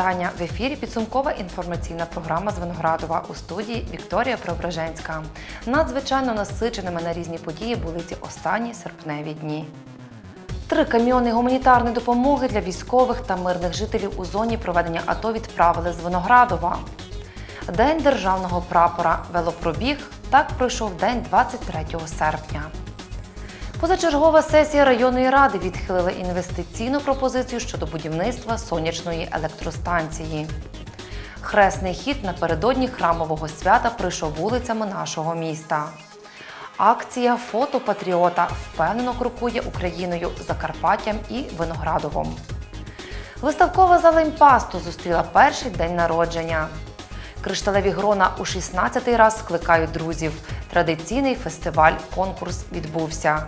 Вітання в ефірі. Підсумкова інформаційна програма з Виноградова у студії Вікторія Преображенська. Надзвичайно насиченими на різні події були ці останні серпневі дні. Три каміони гуманітарної допомоги для військових та мирних жителів у зоні проведення АТО відправили з Виноградова. День державного прапора велопробіг так пройшов день 23 серпня. Позачергова сесія районної ради відхилила інвестиційну пропозицію щодо будівництва сонячної електростанції. Хресний хід напередодні храмового свята пройшов вулицями нашого міста. Акція Фото Патріота впевнено крокує Україною, Закарпаттям і Виноградовом. Виставкова зала імпасту зустріла перший день народження. Кришталеві грона у 16-й раз скликають друзів. Традиційний фестиваль-конкурс відбувся.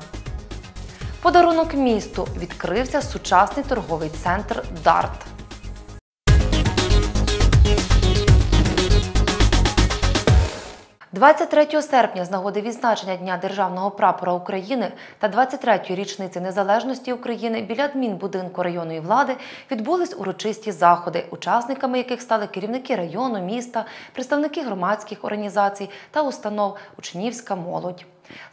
Подарунок місту відкрився сучасний торговий центр Дарт. – 23 серпня з нагоди відзначення Дня державного прапора України та 23-ї річниці незалежності України біля адмінбудинку районної влади відбулись урочисті заходи, учасниками яких стали керівники району, міста, представники громадських організацій та установ Учнівська молодь.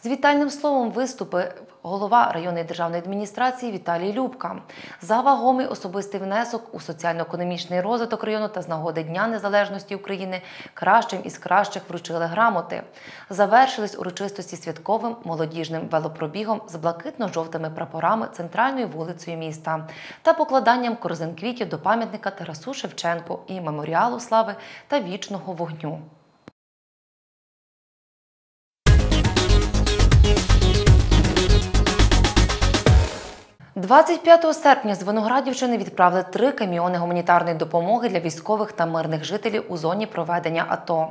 З вітальним словом виступив голова районної державної адміністрації Віталій Любка. За вагомий особистий внесок у соціально-економічний розвиток району та з нагоди Дня Незалежності України кращим із кращих вручили грамоти. Завершились урочистості святковим молодіжним велопробігом з блакитно-жовтими прапорами центральною вулицею міста та покладанням корзин квітів до пам'ятника Тарасу Шевченку і меморіалу слави та вічного вогню. 25 серпня з Виноградівщини відправили три каміони гуманітарної допомоги для військових та мирних жителів у зоні проведення АТО.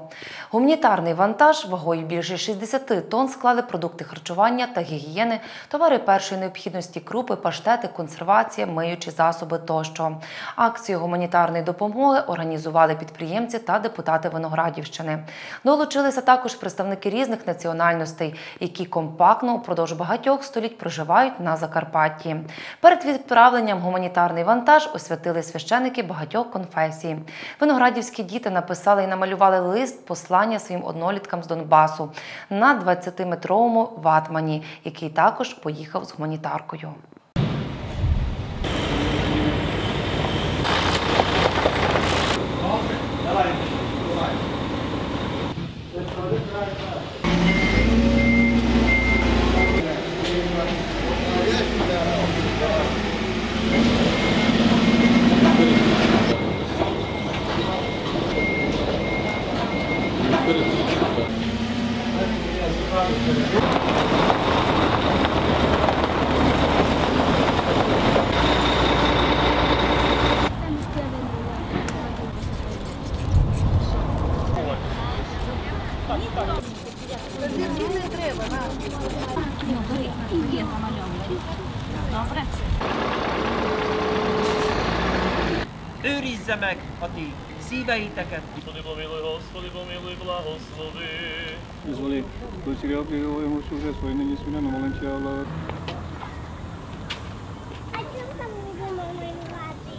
Гуманітарний вантаж вагою більше 60 тонн склали продукти харчування та гігієни, товари першої необхідності, крупи, паштети, консервація, миючі засоби тощо. Акцію гуманітарної допомоги організували підприємці та депутати Виноградівщини. Долучилися також представники різних національностей, які компактно упродовж багатьох століть проживають на Закарпатті. Перед відправленням гуманітарний вантаж освятили священики багатьох конфесій. Виноградівські діти написали і намалювали лист послання своїм одноліткам з Донбасу на 20-метровому ватмані, який також поїхав з гуманітаркою. Őrizze meg a ti szíveiteket, Господи, помилуй, Господи, помилуй, благослови. Звали, дочері обігуємо вже свої нині свиняну маленькі, але А чим там будемо малювати?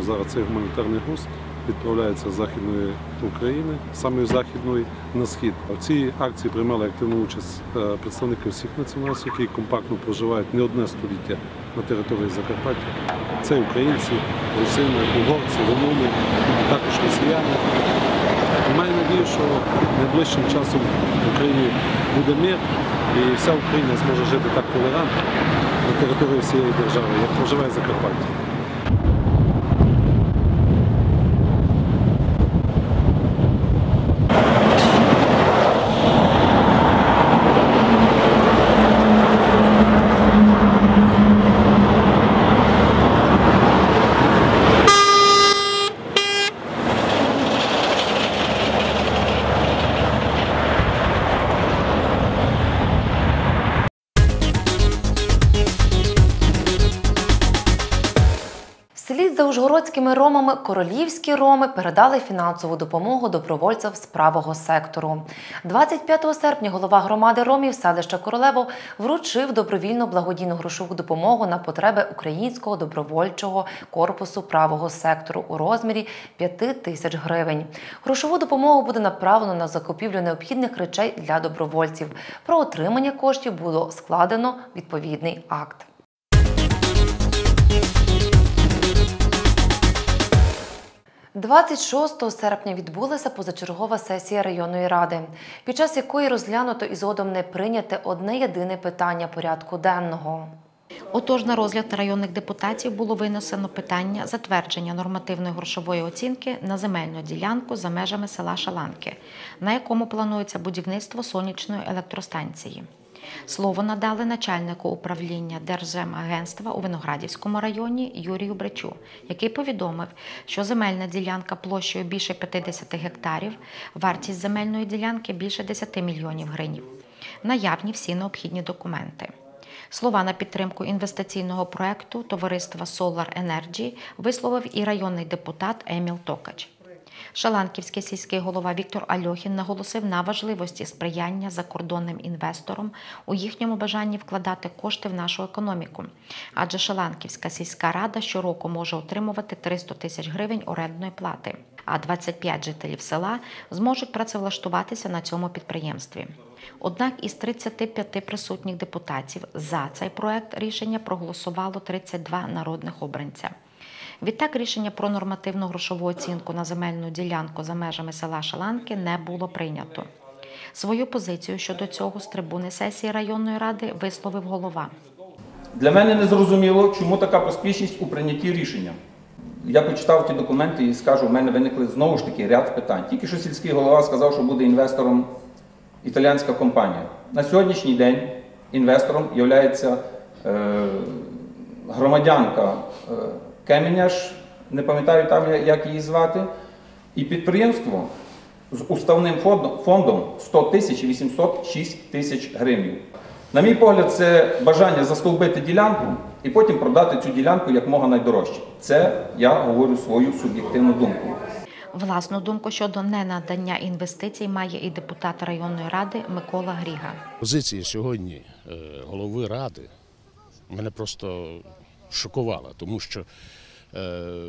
Зараз цей гуманітарний груз Відправляється з Західної України, саме західної на схід. В цій акції приймали активну участь е, представники всіх національностей, які компактно проживають не одне століття на території Закарпаття. Це українці, русини, угорці, румуни, також росіяни. Маю надію, що найближчим часом в Україні буде мир і вся Україна зможе жити так толерантно на території всієї держави, як проживає Закарпаття. Ужгородськими ромами королівські роми передали фінансову допомогу добровольцям з правого сектору. 25 серпня голова громади ромів селища Королево вручив добровільну благодійну грошову допомогу на потреби українського добровольчого корпусу правого сектору у розмірі 5 тисяч гривень. Грошову допомогу буде направлено на закупівлю необхідних речей для добровольців. Про отримання коштів було складено відповідний акт. – 26 серпня відбулася позачергова сесія районної ради, під час якої розглянуто і згодом не прийняте одне єдине питання порядку денного. Отож, на розгляд районних депутатів було винесено питання затвердження нормативної грошової оцінки на земельну ділянку за межами села Шаланки, на якому планується будівництво сонячної електростанції. Слово надали начальнику управління Держземагентства у Виноградівському районі Юрію Бречу, який повідомив, що земельна ділянка площею більше 50 гектарів, вартість земельної ділянки більше 10 мільйонів гривень. Наявні всі необхідні документи. Слова на підтримку інвестиційного проекту товариства Solar Energy висловив і районний депутат Еміл Токач. Шаланківський сільський голова Віктор Альохін наголосив на важливості сприяння закордонним інвесторам у їхньому бажанні вкладати кошти в нашу економіку. Адже Шаланківська сільська рада щороку може отримувати 300 тисяч гривень орендної плати, а 25 жителів села зможуть працевлаштуватися на цьому підприємстві. Однак із 35 присутніх депутатів за цей проект рішення проголосувало 32 народних обранця. Відтак рішення про нормативну грошову оцінку на земельну ділянку за межами села Шаланки не було прийнято. Свою позицію щодо цього з трибуни сесії районної ради висловив голова. Для мене не зрозуміло, чому така поспішність у прийнятті рішення. Я почитав ті документи і скажу, в мене виникли знову ж таки ряд питань. Тільки що сільський голова сказав, що буде інвестором італіянська компанія. На сьогоднішній день інвестором є е, громадянка е, Кеміняш, не пам'ятаю там, як її звати, і підприємство з уставним фондом, фондом 100 тисяч і 806 тисяч гривень. На мій погляд, це бажання застовбити ділянку і потім продати цю ділянку як мога найдорожче. Це я говорю свою суб'єктивну думку. Власну думку щодо ненадання інвестицій має і депутат районної ради Микола Гріга. Позиція сьогодні е, голови ради мене просто шокувала, тому що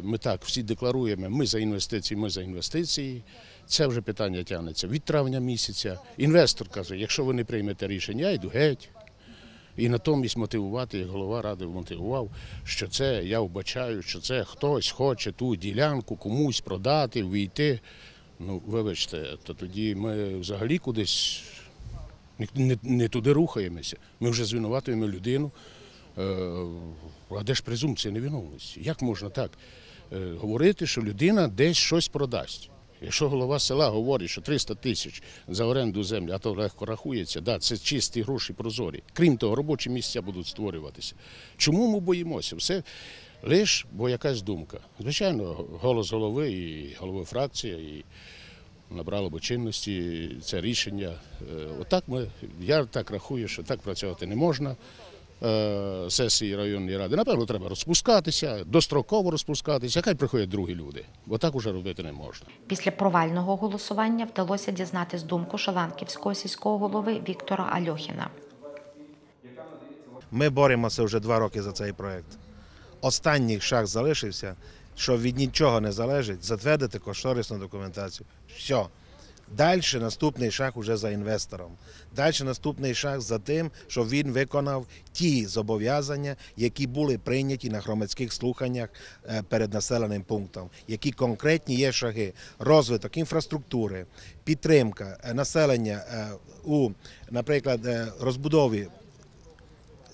ми так всі декларуємо, ми за інвестиції, ми за інвестиції. Це вже питання тягнеться від травня місяця. Інвестор каже, якщо ви не приймете рішення, я йду геть. І натомість мотивувати, як голова ради мотивував, що це я вбачаю, що це хтось хоче ту ділянку комусь продати, війти. Ну, вибачте, то тоді ми взагалі кудись не, не, не туди рухаємося. Ми вже звинуватуємо людину. Е, а де ж презумпція невиновності? Як можна так е, говорити, що людина десь щось продасть? Якщо голова села говорить, що 300 тисяч за оренду землі, а то легко рахується, да, це чисті гроші прозорі. Крім того, робочі місця будуть створюватися. Чому ми боїмося? Все лише бо якась думка. Звичайно, голос голови і голови фракції, і набрало б чинності це рішення. Е, Отак ми, я так рахую, що так працювати не можна. Е, Сесії районної ради, напевно, треба розпускатися, достроково розпускатися, хай приходять другі люди, бо так уже робити не можна. Після провального голосування вдалося дізнатись думку шаланківського сільського голови Віктора Альохіна. Ми боремося вже два роки за цей проект. Останній шаг залишився, що від нічого не залежить, затвердити кошторисну документацію. Все. Далі наступний шаг уже за інвестором. Далі наступний шаг за тим, що він виконав ті зобов'язання, які були прийняті на громадських слуханнях е, перед населеним пунктом. Які конкретні є шаги, розвиток інфраструктури, підтримка е, населення е, у, наприклад, розбудові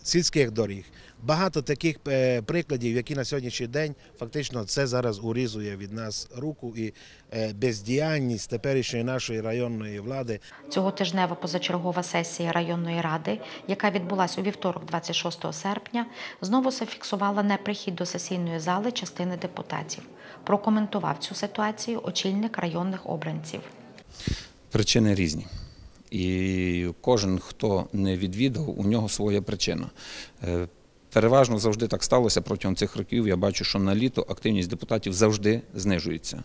сільських доріг. Багато таких е, прикладів, які на сьогоднішній день фактично це зараз урізує від нас руку і е, бездіяльність теперішньої нашої районної влади Цьоготижнева позачергова сесія районної ради, яка відбулась у вівторок, 26 серпня, знову зафіксувала неприхід до сесійної зали частини депутатів. Прокоментував цю ситуацію очільник районних обранців. Причини різні. І кожен, хто не відвідав, у нього своя причина. Переважно завжди так сталося протягом цих років. Я бачу, що на літо активність депутатів завжди знижується.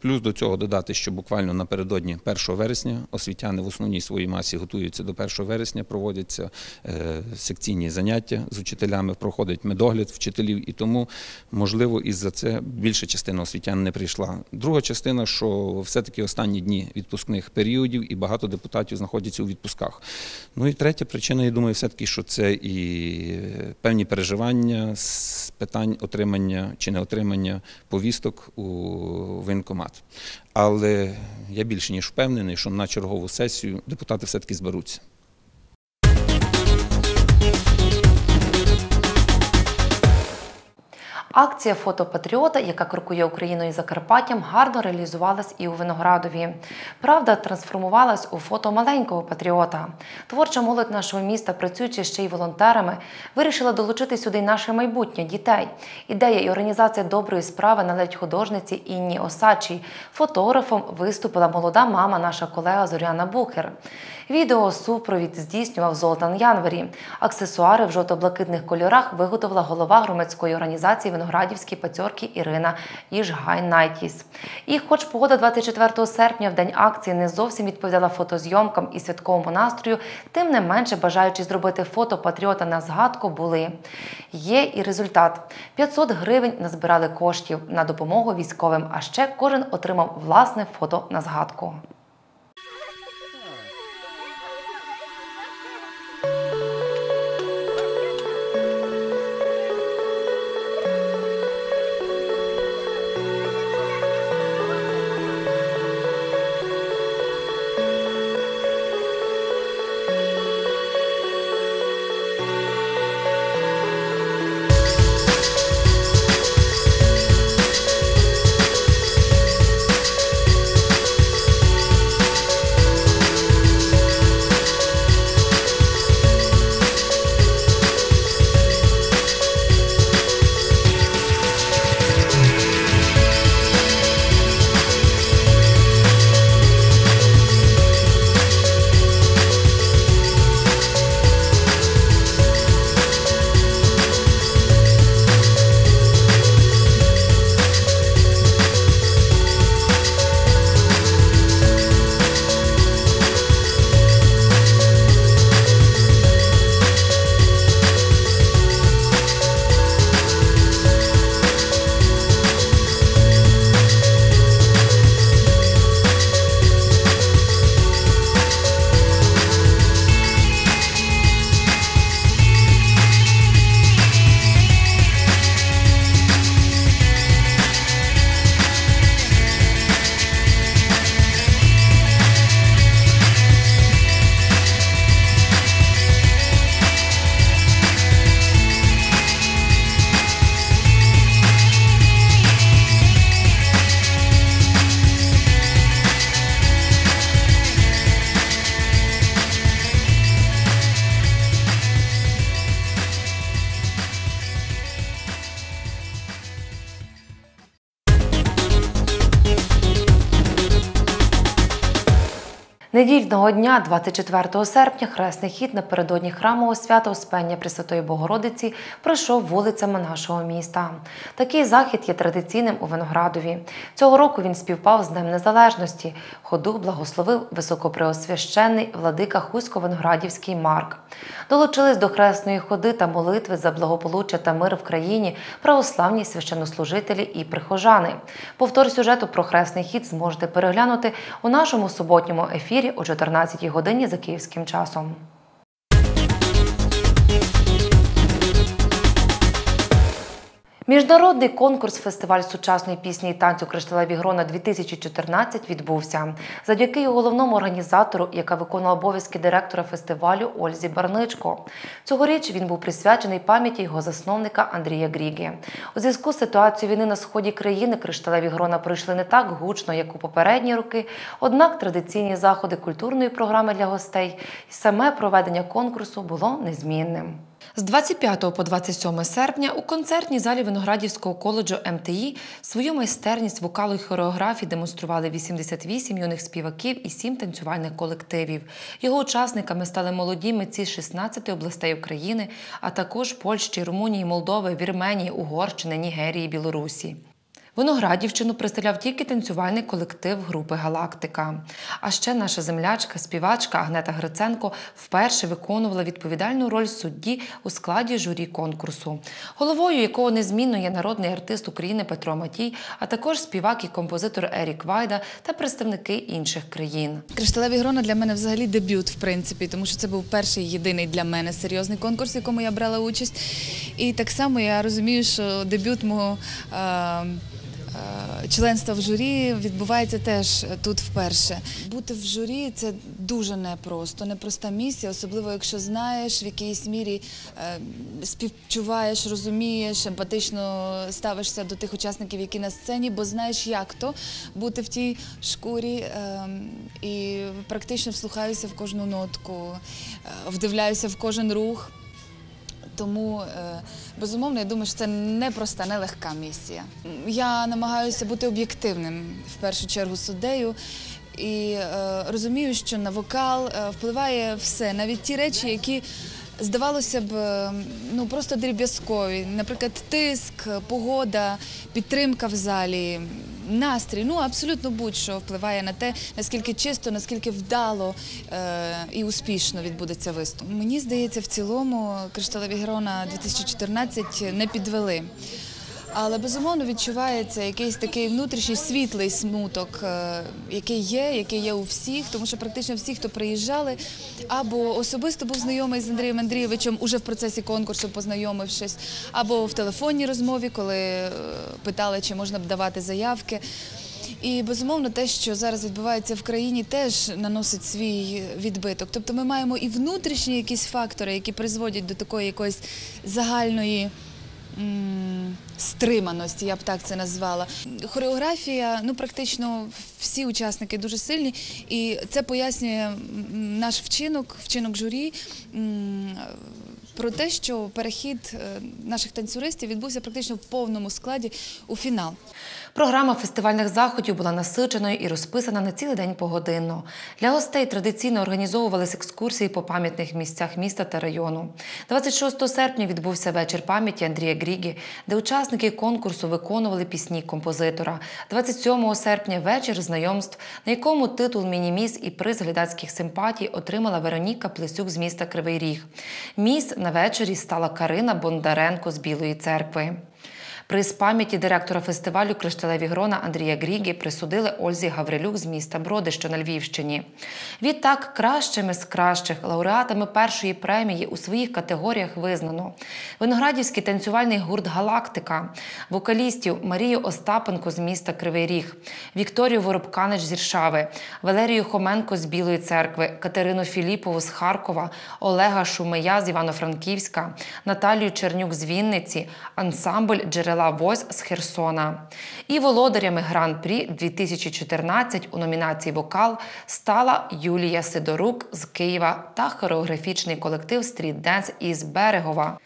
Плюс до цього додати, що буквально напередодні 1 вересня освітяни в основній своїй масі готуються до 1 вересня, проводяться е, секційні заняття з учителями, проходить медогляд вчителів, і тому, можливо, із за це більша частина освітян не прийшла. Друга частина, що все-таки останні дні відпускних періодів і багато депутатів знаходяться у відпусках. Ну і третя причина, я думаю, все-таки, що це і певні переживання з питань отримання чи не отримання повісток у воєнкомат. Але я більше ніж впевнений, що на чергову сесію депутати все-таки зберуться. Акція Фото Патріота, яка крокує Україною і Закарпаттям, гарно реалізувалась і у Виноградові. Правда, трансформувалась у фото маленького патріота. Творча молодь нашого міста, працюючи ще й волонтерами, вирішила долучити сюди наше майбутнє дітей. Ідея і організація доброї справи належить художниці Інні Осачій. Фотографом виступила молода мама, наша колега Зоряна Бухер. Відео супровід здійснював Золтан Янвері. Аксесуари в жовто-блакитних кольорах виготовила голова громадської організації Виноградівські пацьорки Ірина Іжгай Найтіс. І хоч погода 24 серпня в день акції не зовсім відповідала фотозйомкам і святковому настрою, тим не менше бажаючи зробити фото патріота на згадку були. Є і результат: 500 гривень назбирали коштів на допомогу військовим. А ще кожен отримав власне фото на згадку. Недільного дня, 24 серпня, хресний хід напередодні храмового свята Успення Пресвятої Богородиці пройшов вулицями нашого міста. Такий захід є традиційним у Виноградові. Цього року він співпав з Днем Незалежності. Ходу благословив високопреосвященний владика Хусько-Виноградівський Марк. Долучились до хресної ходи та молитви за благополуччя та мир в країні православні священнослужителі і прихожани. Повтор сюжету про хресний хід зможете переглянути у нашому суботньому ефірі о 14 годині за київським часом. Міжнародний конкурс фестиваль сучасної пісні і танцю Кришталеві Грона 2014 відбувся завдяки головному організатору, яка виконувала обов'язки директора фестивалю Ользі Барничко. Цьогоріч він був присвячений пам'яті його засновника Андрія Грігі. У зв'язку з ситуацією війни на сході країни Кришталеві Грона пройшли не так гучно, як у попередні роки. Однак традиційні заходи культурної програми для гостей і саме проведення конкурсу було незмінним. З 25 по 27 серпня у концертній залі Виноградівського коледжу МТІ свою майстерність вокалу і хореографії демонстрували 88 юних співаків і 7 танцювальних колективів. Його учасниками стали молоді митці з 16 областей України, а також Польщі, Румунії, Молдови, Вірменії, Угорщини, Нігерії, Білорусі. Виноградівщину представляв тільки танцювальний колектив групи Галактика. А ще наша землячка, співачка Агнета Гриценко вперше виконувала відповідальну роль судді у складі журі конкурсу, головою якого незмінно є народний артист України Петро Матій, а також співак і композитор Ерік Вайда та представники інших країн. Кришталеві грона для мене взагалі дебют, в принципі, тому що це був перший єдиний для мене серйозний конкурс, в якому я брала участь. І так само я розумію, що дебют мого. е, е, Членство в журі відбувається теж тут вперше. Бути в журі це дуже непросто, непроста місія, особливо якщо знаєш, в якійсь мірі е, співчуваєш, розумієш, емпатично ставишся до тих учасників, які на сцені, бо знаєш, як то бути в тій шкурі е, і практично вслухаюся в кожну нотку, е, вдивляюся в кожен рух. Тому, е, безумовно, я думаю, що це непроста, нелегка місія. Я намагаюся бути об'єктивним в першу чергу суддею. І е, розумію, що на вокал е, впливає все, навіть ті речі, які здавалося б, ну просто дріб'язкові. Наприклад, тиск, погода, підтримка в залі, настрій. Ну абсолютно будь-що впливає на те, наскільки чисто, наскільки вдало е, і успішно відбудеться виступ. Мені здається, в цілому кришталеві герона 2014 не підвели. Але безумовно відчувається якийсь такий внутрішній світлий смуток, е, який є, який є у всіх, тому що практично всі, хто приїжджали, або особисто був знайомий з Андрієм Андрійовичем, уже в процесі конкурсу познайомившись, або в телефонній розмові, коли е, питали, чи можна б давати заявки. І безумовно, те, що зараз відбувається в країні, теж наносить свій відбиток. Тобто, ми маємо і внутрішні якісь фактори, які призводять до такої якоїсь загальної. Стриманості, я б так це назвала. Хореографія, ну практично всі учасники дуже сильні, і це пояснює наш вчинок, вчинок журі. Про те, що перехід е, наших танцюристів відбувся практично в повному складі у фінал. Програма фестивальних заходів була насиченою і розписана на цілий день погодинно. Для гостей традиційно організовувались екскурсії по пам'ятних місцях міста та району. 26 серпня відбувся вечір пам'яті Андрія Грігі, де учасники конкурсу виконували пісні композитора. 27 серпня вечір знайомств, на якому титул міні-міс і приз глядацьких симпатій отримала Вероніка Плесюк з міста Кривий Ріг. Міс на вечорі стала Карина Бондаренко з Білої церкви. Приз пам'яті директора фестивалю Кришталеві грона Андрія Грігі присудили Ользі Гаврилюк з міста Броди, що на Львівщині. Відтак, кращими з кращих лауреатами першої премії у своїх категоріях визнано Виноградівський танцювальний гурт Галактика, вокалістів Марію Остапенко з міста Кривий Ріг, Вікторію Воробканич з Іршави, Валерію Хоменко з Білої церкви, Катерину Філіпову з Харкова, Олега Шумея з Івано-Франківська, Наталію Чернюк з Вінниці, ансамбль Джерела Вось з Херсона. І володарями Гран-прі 2014 у номінації Вокал стала Юлія Сидорук з Києва та хореографічний колектив Стріт Денс із Берегова.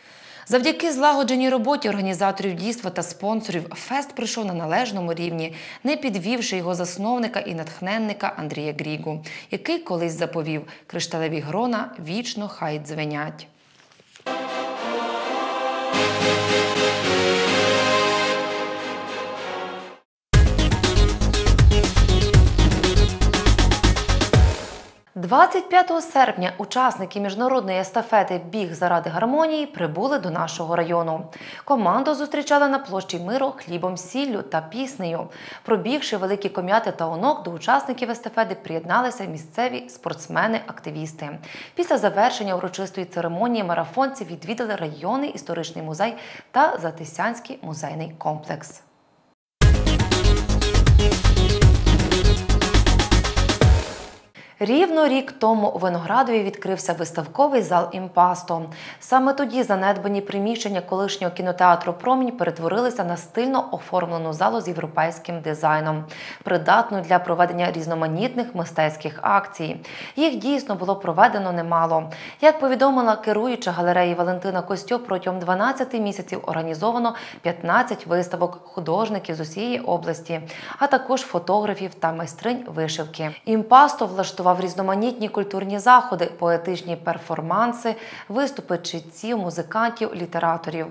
Завдяки злагодженій роботі організаторів дійства та спонсорів фест пройшов на належному рівні, не підвівши його засновника і натхненника Андрія Грігу, який колись заповів кришталеві грона вічно хай дзвенять. – 25 серпня учасники міжнародної естафети Біг заради гармонії прибули до нашого району. Команду зустрічали на площі миру хлібом, сіллю та піснею. Пробігши великі ком'яти та онок, до учасників естафети приєдналися місцеві спортсмени-активісти. Після завершення урочистої церемонії марафонці відвідали районний історичний музей та Затисянський музейний комплекс. Рівно рік тому у Виноградові відкрився виставковий зал імпасто. Саме тоді занедбані приміщення колишнього кінотеатру Промінь перетворилися на стильно оформлену залу з європейським дизайном, придатну для проведення різноманітних мистецьких акцій. Їх дійсно було проведено немало. Як повідомила керуюча галереї Валентина Костюк, протягом 12 місяців організовано 15 виставок художників з усієї області, а також фотографів та майстринь вишивки. Імпасто влаштував різноманітні культурні заходи, поетичні перформанси, виступи читців, музикантів, літераторів.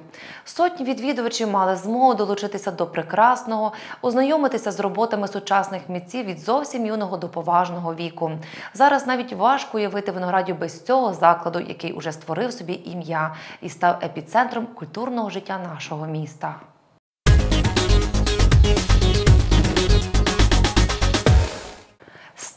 Сотні відвідувачів мали змогу долучитися до прекрасного, ознайомитися з роботами сучасних митців від зовсім юного до поважного віку. Зараз навіть важко уявити виноградів без цього закладу, який уже створив собі ім'я і став епіцентром культурного життя нашого міста.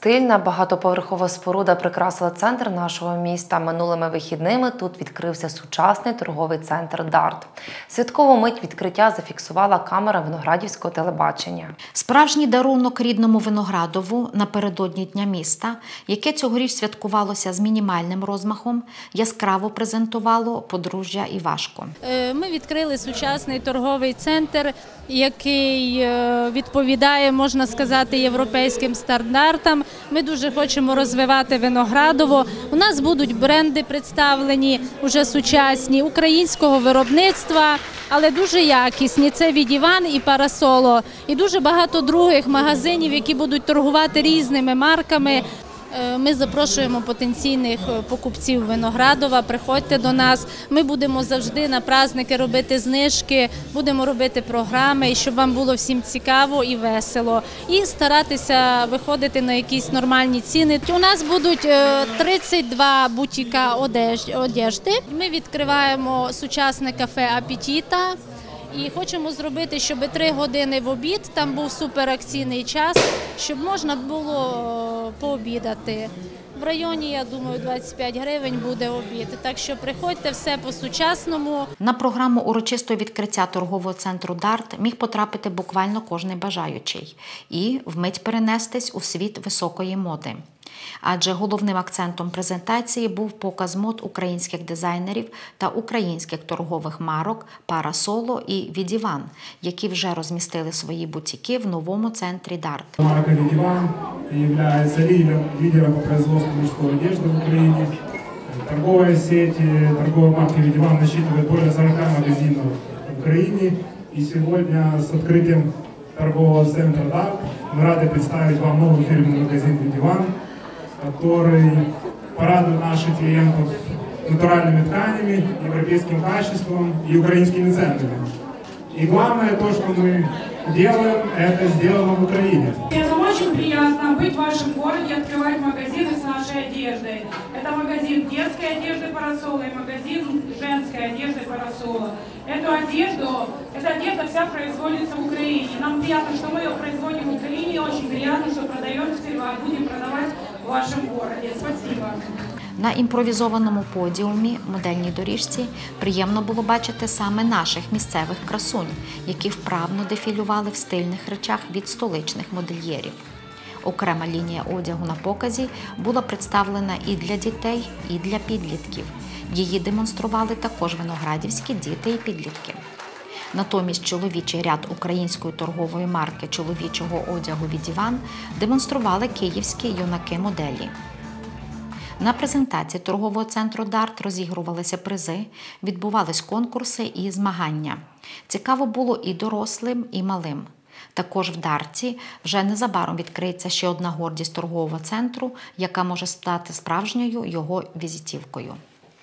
Стильна багатоповерхова споруда прикрасила центр нашого міста. Минулими вихідними тут відкрився сучасний торговий центр Дарт. Святкову мить відкриття зафіксувала камера виноградівського телебачення. Справжній дарунок рідному Виноградову напередодні Дня міста, яке цьогоріч святкувалося з мінімальним розмахом, яскраво презентувало подружжя Івашко. Е, Ми відкрили сучасний торговий центр, який е, відповідає, можна сказати, європейським стандартам. Ми дуже хочемо розвивати Виноградово. У нас будуть бренди представлені уже сучасні українського виробництва, але дуже якісні. Це від Іван і Парасоло, і дуже багато других магазинів, які будуть торгувати різними марками. Е, Ми запрошуємо потенційних е, покупців Виноградова. Приходьте до нас. Ми будемо завжди на праздники робити знижки, будемо робити програми, щоб вам було всім цікаво і весело. І старатися виходити на якісь нормальні ціни. У нас будуть е, 32 бутіка одеж- одежди. Ми відкриваємо сучасне кафе Апетіта. І хочемо зробити, щоб три години в обід там був суперакційний час, щоб можна було е, пообідати. В районі, я думаю, 25 гривень буде обід. Так що приходьте все по-сучасному. На програму урочистого відкриття торгового центру Дарт міг потрапити буквально кожний бажаючий і вмить перенестись у світ високої моди. Адже головним акцентом презентації був показ мод українських дизайнерів та українських торгових марок Парасоло і Відіван, які вже розмістили свої бутіки в новому центрі Дарт. Марка Видиван является лидером, лидером по производству мужской одежды в Украине. Торговая сеть, э, торговая марка Видиван насчитывает более 40 магазинов в Украине. И сегодня с открытием торгового центра ДАК мы рады представить вам новый фирменный магазин Видиван, Который порадует наших клиентов натуральными тканями, европейским качеством и украинскими ценами. И главное то, что мы делаем, это сделано в Украине. Нам очень приятно быть в вашем городе, открывать магазины с нашей одеждой. Это магазин детской одежды Парасола и магазин женской одежды Парасола. Эту одежду, эта одежда вся производится в Украине. Нам приятно, что мы ее производим в Украине, и очень приятно, что продаем теперь, а будем продавать в вашем городе. Спасибо. На імпровізованому подіумі модельній доріжці приємно було бачити саме наших місцевих красунь, які вправно дефілювали в стильних речах від столичних модельєрів. Окрема лінія одягу на показі була представлена і для дітей, і для підлітків. Її демонстрували також виноградівські діти і підлітки. Натомість чоловічий ряд української торгової марки чоловічого одягу від Іван демонстрували київські юнаки-моделі. На презентації торгового центру Дарт розігрувалися призи, відбувались конкурси і змагання. Цікаво було і дорослим, і малим. Також в Дарті вже незабаром відкриється ще одна гордість торгового центру, яка може стати справжньою його візитівкою.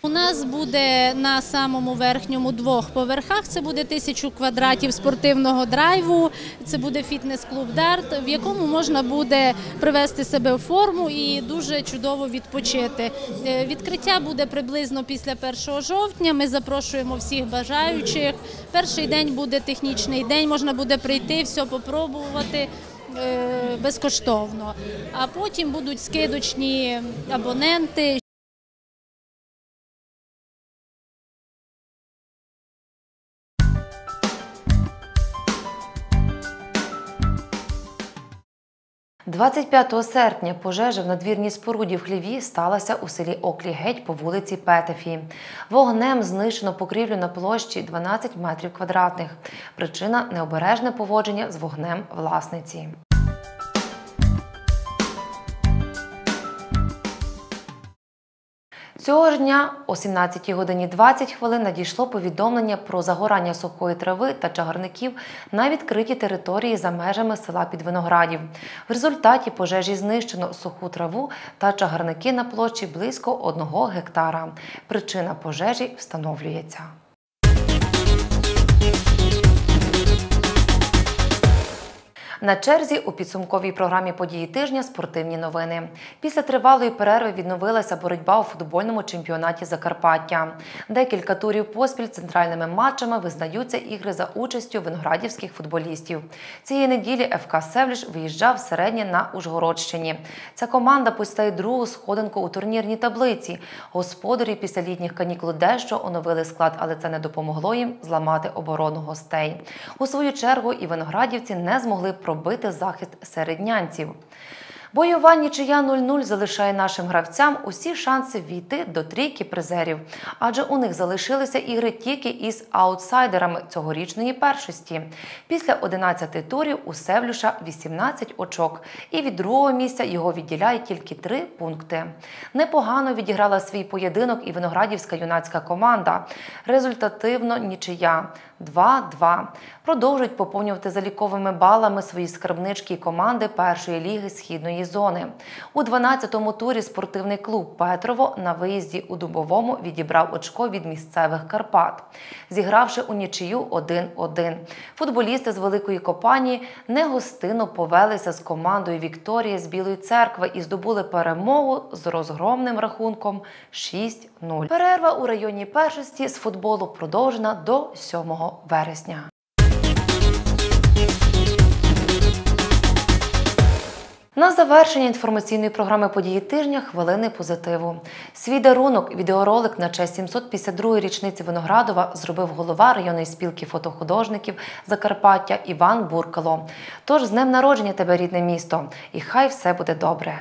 У нас буде на самому верхньому двох поверхах. Це буде тисячу квадратів спортивного драйву. Це буде фітнес-клуб Дарт, в якому можна буде привести себе в форму і дуже чудово відпочити. Е, Відкриття буде приблизно після 1 жовтня. Ми запрошуємо всіх бажаючих. Перший день буде технічний день. Можна буде прийти, все попробувати. е, Безкоштовно, а потім будуть скидочні абоненти, 25 серпня пожежа в надвірній споруді в хліві сталася у селі Оклі-Геть по вулиці Петефі. Вогнем знищено покрівлю на площі 12 метрів квадратних. Причина необережне поводження з вогнем власниці. Цього ж дня о 17 годині 20 хвилин надійшло повідомлення про загорання сухої трави та чагарників на відкритій території за межами села Підвиноградів. В результаті пожежі знищено суху траву та чагарники на площі близько 1 гектара. Причина пожежі встановлюється. На черзі у підсумковій програмі події тижня спортивні новини. Після тривалої перерви відновилася боротьба у футбольному чемпіонаті Закарпаття. Декілька турів поспіль центральними матчами визнаються ігри за участю виноградівських футболістів. Цієї неділі ФК Севліш виїжджав середнє на Ужгородщині. Ця команда постає другу сходинку у турнірній таблиці. Господарі після літніх канікул дещо оновили склад, але це не допомогло їм зламати оборону гостей. У свою чергу і виноградівці не змогли пробити захист середнянців. Бойова нічия 0-0 залишає нашим гравцям усі шанси війти до трійки призерів, адже у них залишилися ігри тільки із аутсайдерами цьогорічної першості. Після 11 турів у Севлюша 18 очок, і від другого місця його відділяє тільки 3 пункти. Непогано відіграла свій поєдинок і виноградівська юнацька команда. Результативно нічия 2-2. Продовжують поповнювати заліковими балами свої скарбнички команди першої ліги східної зони. У 12-му турі спортивний клуб Петрово на виїзді у Дубовому відібрав очко від місцевих Карпат, зігравши у нічию 1-1. Футболісти з великої компанії негостинно повелися з командою Вікторія з Білої церкви і здобули перемогу з розгромним рахунком 6-0. Перерва у районній першості з футболу продовжена до 7 вересня. На завершення інформаційної програми події тижня хвилини позитиву. Свій дарунок, відеоролик на честь 752-ї річниці Виноградова зробив голова районної спілки фотохудожників Закарпаття Іван Буркало. Тож з днем народження тебе, рідне місто, і хай все буде добре.